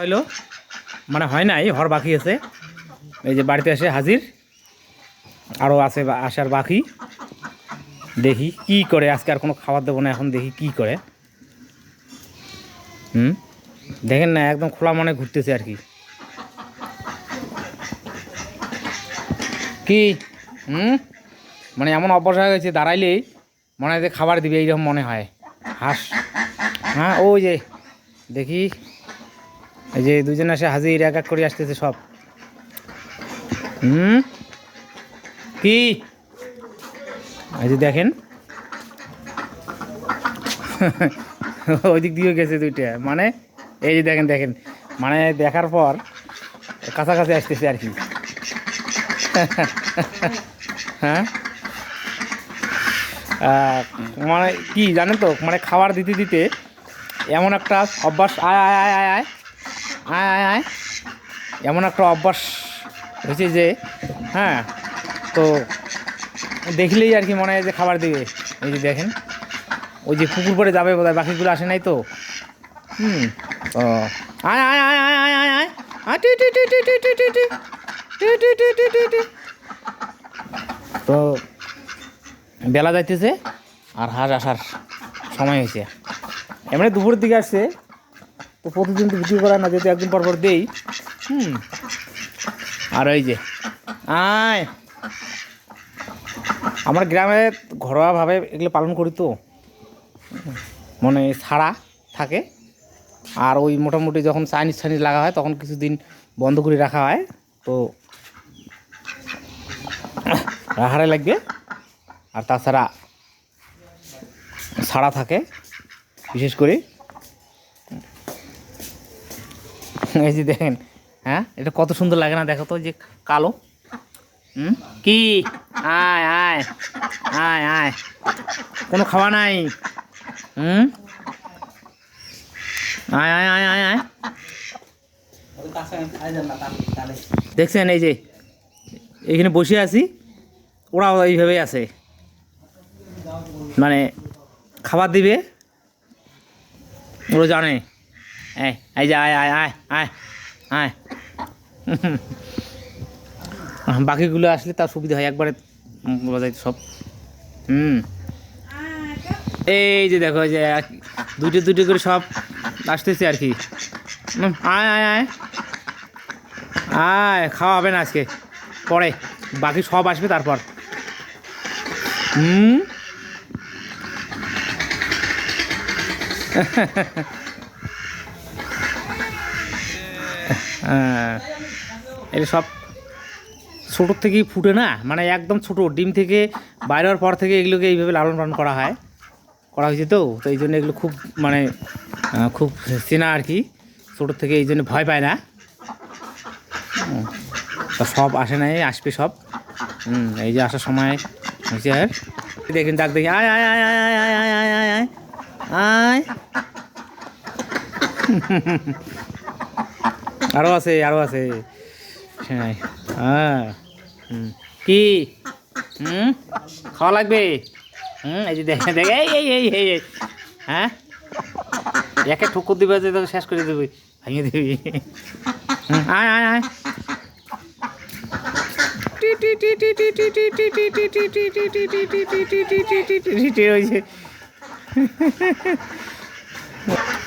হইল? মানে হয় নাই হর বাকি আছে। এই যে বাড়িতে এসে হাজির। আরও আছে আসার বাকি। দেখি কি করে, আজকে আর কোনো খাবার দেবো না, এখন দেখি কি করে। হুম? দেখেন না, একদম খোলা মনে ঘুরতেছে আর কি। হুম? মানে এমন অভ্যাস হয়ে গেছে, দাঁড়াইলেই মনে হয় যে খাবার দিবে, এইরকম মনে হয়। হাঁস। হ্যাঁ ওই যে, দেখি। এই যে দুজন আসে হাজির, এক এক করে আসতেছে সব। হুম? কি? এই যে দেখেন। ওই দিক দিয়েও গেছে দুইটা। মানে এই যে দেখেন দেখেন। মানে দেখার পর কাছাকাছি আসতেছে আর কি। হ্যাঁ? মানে কি জানেন তো? মানে খাবার দিতে দিতে এমন একটা অভ্যাস, আয় আয় আয় আয় আয়। আয় আয় আয় এমন একটা অভ্যাস হয়েছে যে হ্যাঁ তো দেখলেই আর কি মনে হয় যে খাবার দিবে এই যে দেখেন ওই যে পুকুর পরে যাবে বোধ হয় বাকিগুলো আসে নাই তো হুম ও আয় আয় আয় আয় আয় আয় আয় আয় টু টু টু টু টু টু টু টু টু তো বেলা যাইতেছে আর হাঁস আসার সময় হয়েছে এমনি দুপুরের দিকে আসছে তো প্রতিদিন তো ভিডিও করা না, যেহেতু একদিন পর পর দেই। হুম। আর ওই যে, আয়। আমার গ্রামে ঘরোয়াভাবে এগুলো পালন করি তো। মানে ছাড়া থাকে। আর ওই মোটামুটি যখন চাইনিজ চাইনিজ লাগা হয়, তখন কিছুদিন বন্ধ করে রাখা হয়। তো রাখারে লাগবে। আর তাছাড়া ছাড়া থাকে, বিশেষ করে। এই যে দেখেন হ্যাঁ? এটা কত সুন্দর লাগে না, দেখো তো যে কালো। হুম? কি? আয় আয় আয় আয়। কোনো খাওয়া নাই। হুম? আয় আয় আয় আয় আয়। দেখছেন, এই যে এইখানে বসে আছি, ওরাও এইভাবেই আছে। মানে খাবার দিবে, ওরা জানে। এই এই যে আয় আয় আয় আয় আয় বাকিগুলো আসলে তার সুবিধা হয়, একবারে যায় সব। হুম। এই যে দেখো যে দুটো দুটো করে সব আসতেছে আর কি। আয় আয় আয়। আয় খাওয়া হবে না আজকে। পরে, বাকি সব আসবে তারপর। হুম। এটা সব ছোটোর থেকেই ফুটে না মানে একদম ছোটো ডিম থেকে বাইরে হওয়ার পর থেকে এগুলোকে এইভাবে লালন পালন করা হয় করা হয়েছে তো তো এই জন্য এগুলো খুব মানে খুব চেনা আর কি ছোটোর থেকে এই জন্য ভয় পায় না সব আসে নাই আসবে সব এই যে আসার সময় হয়েছে আর দেখেন ডাক দেখি আয় আয় আয় আয় আয় আয় আয় আয় আয় আরও আছে আরও আছে। হ্যাঁ, হ্যাঁ কি? হুম? খাওয়া লাগবে? হুম, এই যে দেখে এই এই এই এই এই। হ্যাঁ? একে ঠুকুর দিবে যে তোকে শেষ করে দেবে, ভাঙিয়ে দিবি। আয় আয় আয়।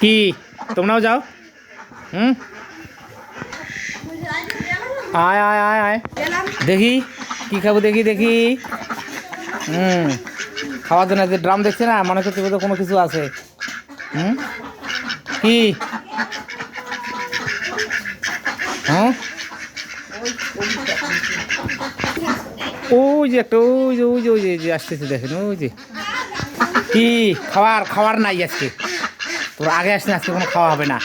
কি? তোমরাও যাও। হুম? আয় আয় আয় আয়। দেখি, কি খাব দেখি দেখি। হুম। খাওয়ার জন্য যে ড্রাম দেখছে না, মনে করছে বোধহয় কোনো কিছু আছে। হুম? কি? হ্যাঁ? ওই যে একটা, ওই যে ওই যে, ওই যে- আসতেছে দেখেন, ওই যে। কি? খাবার খাবার নাই আজকে। তোর আগে আসছে আজকে কোনো খাওয়া হবে না।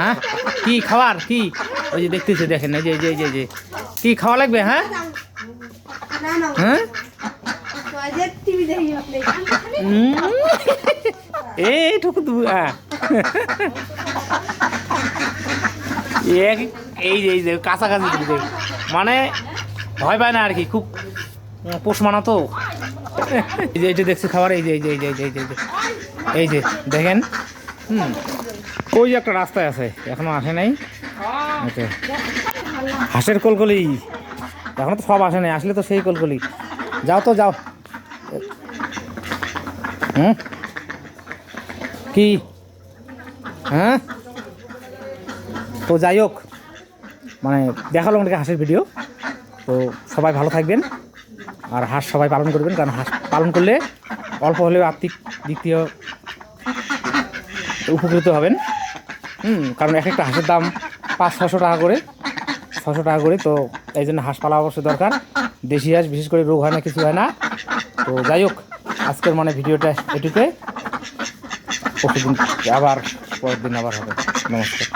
হ্যাঁ কি খাবার কি ওই যে দেখতেছে দেখেন এই যে যে যে- যে কি খাওয়া লাগবে হ্যাঁ হ্যাঁ আপনি উম, এই হ্যাঁ যে এই যে কাছাকাছি মানে ভয় পায় না আর কি খুব পোষ মানা তো এই যে এই যে দেখছি খাবার এই যে এই যে এই যে এই যে এই যে দেখেন হুম ওই একটা রাস্তায় আছে, এখনও আসে নাই। হাঁসের কলকলি। এখনও তো সব আসে নাই, আসলে তো সেই কলকলি। যাও তো, যাও। হুম? কি? হ্যাঁ? তো যাই হোক মানে দেখাল আমাকে হাঁসের ভিডিও। তো সবাই ভালো থাকবেন, আর হাঁস সবাই পালন করবেন, কারণ হাঁস পালন করলে অল্প হলেও আর্থিক দিক থেকে উপকৃত হবেন। হুম, কারণ এক একটা হাঁসের দাম পাঁচ, ছশো টাকা করে, ছশো টাকা করে, তো এই জন্য হাঁস পালা অবশ্যই দরকার। দেশি হাঁস, বিশেষ করে রোগ হয় না, কিছু হয় না। তো যাই হোক, আজকের মানে ভিডিওটা এটিতে পরশুদিন আবার, পরের দিন আবার হবে। নমস্কার।